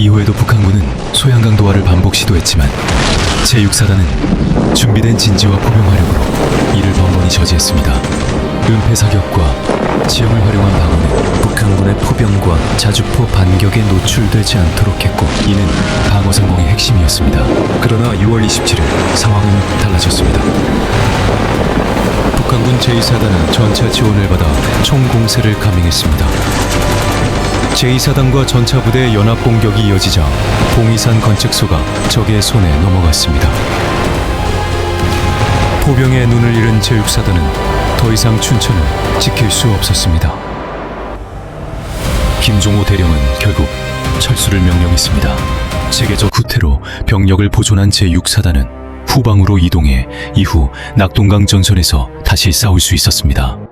이후에도 북한군은 소양강 도하를 반복 시도했지만 제6사단은 준비된 진지와 포병 화력으로 이를 번번이 저지했습니다. 은폐 사격과 지형을 활용한 방어는 북한군의 포병과 자주포 반격에 노출되지 않도록 했고 이는 방어 성공의 핵심이었습니다. 그러나 6월 27일 상황은 달라졌습니다. 북한군 제2사단은 전차 지원을 받아 총공세를 감행했습니다. 제2사단과 전차 부대의 연합 공격이 이어지자 봉이산 건축소가 적의 손에 넘어갔습니다. 포병의 눈을 잃은 제6사단은 더 이상 춘천을 지킬 수 없었습니다. 김종호 대령은 결국 철수를 명령했습니다. 세계적 후퇴로 병력을 보존한 제6사단은 후방으로 이동해 이후 낙동강 전선에서 다시 싸울 수 있었습니다.